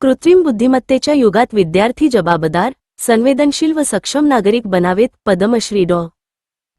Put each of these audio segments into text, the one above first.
कृत्रिम बुद्धिमत्तेच्या युगात विद्यार्थी जबाबदार संवेदनशील व सक्षम नागरिक बनावेत पद्मश्री डॉ.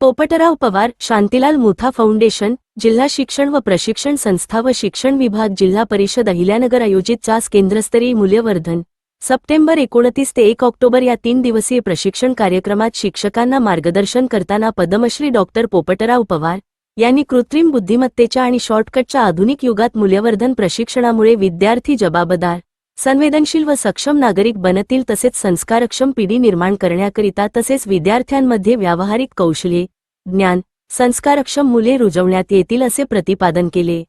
पोपटराव पवार शांतीलाल मुथा फाउंडेशन जिल्हा शिक्षण व प्रशिक्षण संस्था व शिक्षण विभाग जिल्हा परिषद अहिल्यानगर आयोजित चास केंद्रस्तरीय मूल्यवर्धन. सप्टेंबर एकोणतीस ते एक ऑक्टोबर या तीन दिवसीय प्रशिक्षण कार्यक्रमात शिक्षकांना मार्गदर्शन करताना पद्मश्री डॉक्टर पोपटराव पवार यांनी कृत्रिम बुद्धिमत्तेच्या आणि शॉर्टकटच्या आधुनिक युगात मूल्यवर्धन प्रशिक्षणामुळे विद्यार्थी जबाबदार संवेदनशील व सक्षम नागरिक बनतील तसेच संस्कारक्षम पिढी निर्माण करण्याकरिता तसेच विद्यार्थ्यांमध्ये व्यावहारिक कौशल्ये ज्ञान संस्कारक्षम मुले रुजवण्यात येतील असे प्रतिपादन केले.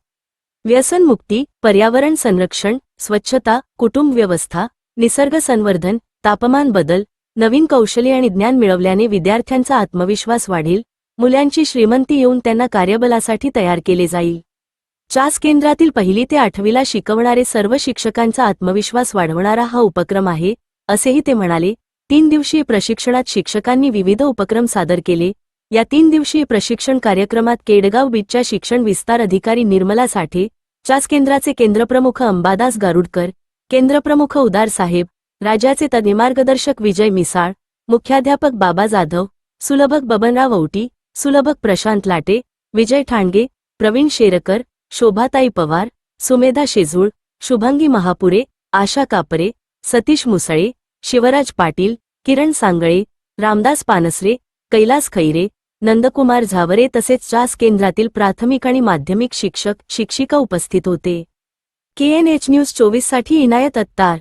व्यसनमुक्ती पर्यावरण संरक्षण स्वच्छता कुटुंब व्यवस्था निसर्ग संवर्धन तापमान बदल नवीन कौशल्ये आणि ज्ञान मिळवल्याने विद्यार्थ्यांचा आत्मविश्वास वाढेल. मुलांची श्रीमंती येऊन त्यांना कार्यबलासाठी तयार केले जाईल. चास केंद्रातील पहिली ते आठवीला शिकवणारे सर्व शिक्षकांचा आत्मविश्वास वाढवणारा हा उपक्रम आहे असेही ते म्हणाले. तीन दिवसीय प्रशिक्षणात शिक्षकांनी विविध उपक्रम सादर केले. या तीन दिवसीय प्रशिक्षण कार्यक्रमात केडगाव बीचच्या शिक्षण विस्तार अधिकारी निर्मला साठे चास केंद्राचे केंद्रप्रमुख अंबादास गारुडकर केंद्रप्रमुख उदार साहेब राज्याचे तज्ञमार्गदर्शक विजय मिसाळ मुख्याध्यापक बाबा जाधव सुलभक बबनराव औटी सुलभक प्रशांत लाटे विजय ठाणगे प्रवीण शेरकर शोभाताई पवार सुमेधा शेजूळ शुभंगी महापुरे आशा कापरे सतीश मुसळे शिवराज पाटील किरण सांगळे रामदास पानसरे कैलास खैरे नंदकुमार झावरे तसेच चास केंद्रातील प्राथमिक आणि माध्यमिक शिक्षक शिक्षिका उपस्थित होते. केएनएच न्यूज चोवीससाठी इनायत अत्तार.